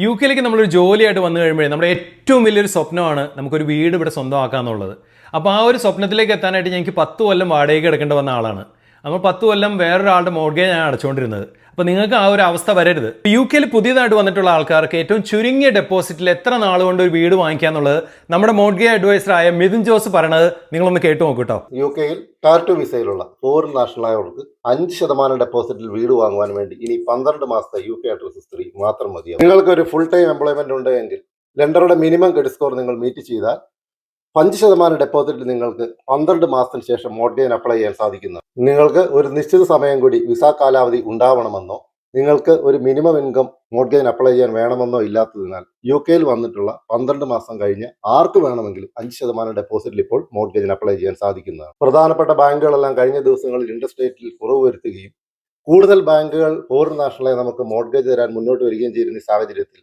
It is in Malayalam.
യു കെയിലേക്ക് നമ്മളൊരു ജോലിയായിട്ട് വന്നു കഴിയുമ്പോഴേ നമ്മുടെ ഏറ്റവും വലിയൊരു സ്വപ്നമാണ് നമുക്കൊരു വീട് ഇവിടെ സ്വന്തമാക്കാന്നുള്ളത്. അപ്പോൾ ആ ഒരു സ്വപ്നത്തിലേക്ക് എത്താനായിട്ട് എനിക്ക് പത്ത് കൊല്ലം വാടകയ്ക്ക് എടുക്കേണ്ടി വന്ന ആളാണ്. നമ്മൾ പത്ത് കൊല്ലം വേറൊരാളുടെ മോർഗേജ് ഞാൻ അടച്ചുകൊണ്ടിരുന്നത് അപ്പോൾ നിങ്ങൾക്ക് ആ ഒരു അവസ്ഥ വരരുത്. യു കെയിൽ പുതിയതായിട്ട് വന്നിട്ടുള്ള ആൾക്കാർക്ക് ഏറ്റവും ചുരുങ്ങിയ ഡെപ്പോസിറ്റിൽ എത്ര നാൾ കൊണ്ട് ഒരു വീട് വാങ്ങിക്കുക എന്നുള്ളത് നമ്മുടെ മോർഗേജ് അഡ്വൈസറായ മിഥുൻ ജോസ് പറയണത് നിങ്ങളൊന്ന് കേട്ടു നോക്കൂ കേട്ടോ യു കെയിൽ ടാറ്റു വിസയിലുള്ള ഫോറിൻ നാഷണലായവർക്ക് അഞ്ച് ശതമാനം ഡെപ്പോസിറ്റിൽ വീട് വാങ്ങുവാൻ വേണ്ടി ഇനി പന്ത്രണ്ട് മാസത്തെ യു കെ അഡ്രസ് ഹിസ്റ്ററി മാത്രം മതിയാവും. നിങ്ങൾക്ക് ഒരു ഫുൾ ടൈം എംപ്ലോയ്മെന്റ് ഉണ്ടെങ്കിൽ ലെൻഡറുടെ മിനിമം ക്രെഡിറ്റ് സ്കോർ നിങ്ങൾ മീറ്റ് ചെയ്താൽ അഞ്ച് ശതമാനം ഡെപ്പോസിറ്റിൽ നിങ്ങൾക്ക് പന്ത്രണ്ട് മാസത്തിന് ശേഷം മോർഗേജ് അപ്ലൈ ചെയ്യാൻ സാധിക്കുന്നു. നിങ്ങൾക്ക് ഒരു നിശ്ചിത സമയം കൂടി വിസ കാലാവധി ഉണ്ടാവണമെന്നോ നിങ്ങൾക്ക് ഒരു മിനിമം ഇൻകം മോർഗേജിന് അപ്ലൈ ചെയ്യാൻ വേണമെന്നോ ഇല്ലാത്തതിനാൽ യു കെയിൽ വന്നിട്ടുള്ള പന്ത്രണ്ട് മാസം കഴിഞ്ഞ് ആർക്ക് വേണമെങ്കിലും അഞ്ച് ശതമാനം ഡെപ്പോസിറ്റിൽ ഇപ്പോൾ മോർഗേജിന് അപ്ലൈ ചെയ്യാൻ സാധിക്കുന്നതാണ്. പ്രധാനപ്പെട്ട ബാങ്കുകളെല്ലാം കഴിഞ്ഞ ദിവസങ്ങളിൽ ഇൻട്രസ്റ്റ് റേറ്റിൽ കുറവ് വരുത്തുകയും കൂടുതൽ ബാങ്കുകൾ ഫോറിൻ നാഷണലെ നമുക്ക് മോർഗേജ് തരാൻ മുന്നോട്ട് വരികയും ചെയ്യുന്ന സാഹചര്യത്തിൽ